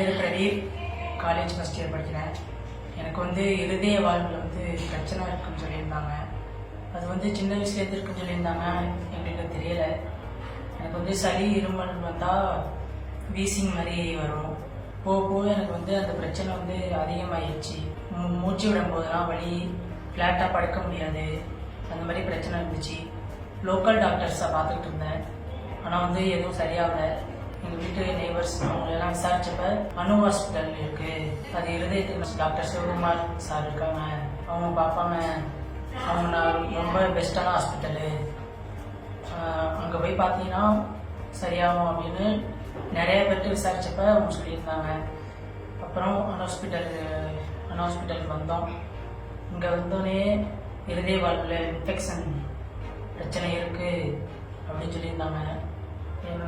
பேர் Pradeep college first year படிக்கிறேன். எனக்கு வந்து இருதய வாழ்வில் வந்து பிரச்சனை இருக்குன்னு சொல்லியிருந்தாங்க. அது வந்து சின்ன வயசுலேருந்து இருக்குன்னு சொல்லியிருந்தாங்க. எங்களுக்கு தெரியலை. எனக்கு வந்து சளி இருமல் வந்தால் வீசிங் மாதிரி வரும். போக போக எனக்கு வந்து அந்த பிரச்சனை வந்து அதிகமாகிடுச்சு மூச்சு விடும் போதெல்லாம் வலி ஃப்ளாட்டாக படுக்க முடியாது. அந்த மாதிரி பிரச்சனை இருந்துச்சு. லோக்கல் டாக்டர்ஸை பார்த்துக்கிட்டு இருந்தேன். ஆனால் வந்து எதுவும் சரியாகலை. எங்கள் வீட்டு மெம்பர்ஸ் அவங்களெல்லாம் விசாரிச்சப்ப மனு ஹாஸ்பிட்டல் இருக்கு. அது இருதயத்துக்கு டாக்டர் சிவகுமார் சார் இருக்காங்க. அவங்க பார்ப்பாங்க அவங்க ரொம்ப பெஸ்ட்டான ஹாஸ்பிட்டலு அங்கே போய் பார்த்தீங்கன்னா சரியாகும் அப்படின்னு நிறைய பேர்ட்டு விசாரிச்சப்ப அவங்க சொல்லியிருந்தாங்க. அப்புறம் அன் ஹாஸ்பிட்டல் அன் ஹாஸ்பிட்டலுக்கு வந்தோம். இங்கே வந்தோடனே இருதய வாழ்வில் இன்ஃபெக்ஷன் பிரச்சனை இருக்குது அப்படின்னு சொல்லியிருந்தாங்க.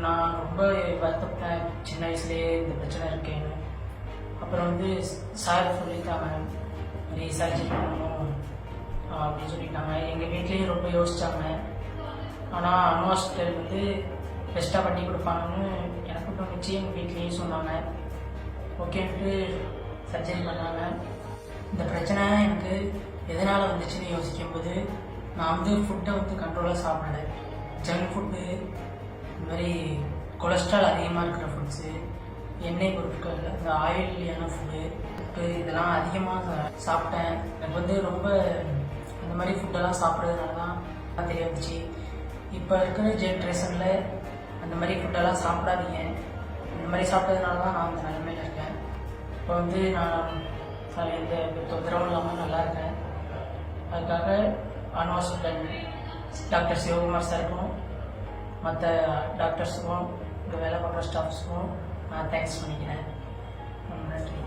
நான் ரொம்ப வருத்தப்பட்டேன். சின்ன வயசுலேயே இந்த பிரச்சனை இருக்கேன்னு. அப்புறம் வந்து சார் சொல்லியிருக்காங்க நிறைய சர்ஜரி பண்ணணும் அப்படின்னு சொல்லிட்டாங்க எங்கள் வீட்லேயும் ரொம்ப யோசித்தாங்க ஆனால் அன்வாஸ்டர் வந்து பெஸ்ட்டாக பண்ணி கொடுப்பாங்கன்னு எனக்கும் தோணுச்சு எங்கள் வீட்லேயும் சொன்னாங்க. ஓகேன்ட்டு சர்ஜரி பண்ணாங்க. இந்த பிரச்சனை எனக்கு எதனால் வந்துச்சுன்னு யோசிக்கும்போது நான் வந்து ஃபுட்டை வந்து கண்ட்ரோலாக சாப்பிடல. ஜங்க் ஃபுட்டு மாதிரி கொலஸ்ட்ரால் அதிகமாக இருக்கிற ஃபுட்ஸு எண்ணெய் பொருட்கள் இந்த ஆயிலியான ஃபுட்டு உப்பு இதெல்லாம் அதிகமாக சாப்பிட்டேன். எனக்கு வந்து ரொம்ப இந்த மாதிரி ஃபுட்டெல்லாம் சாப்பிட்றதுனால தான் தெரிய வந்துச்சு இப்போ இருக்கிற ஜென்ரேஷனில் அந்த மாதிரி ஃபுட்டெல்லாம் சாப்பிடாதீங்க. இந்த மாதிரி சாப்பிட்டதுனால தான் நான் அந்த நிலைமையில் இருக்கேன். இப்போ வந்து நான் சரி, எந்த தொந்தரவும் இல்லாமல் நல்லா இருக்கேன். அதுக்காக அன்வாசன் டாக்டர் சிவகுமார் சாருக்கும் மற்ற டாக்டர்ஸுக்கும் இங்கே வேலை பார்க்குற ஸ்டாஃப்ஸுக்கும் நான் தேங்க்ஸ் பண்ணிக்கிறேன். நன்றி.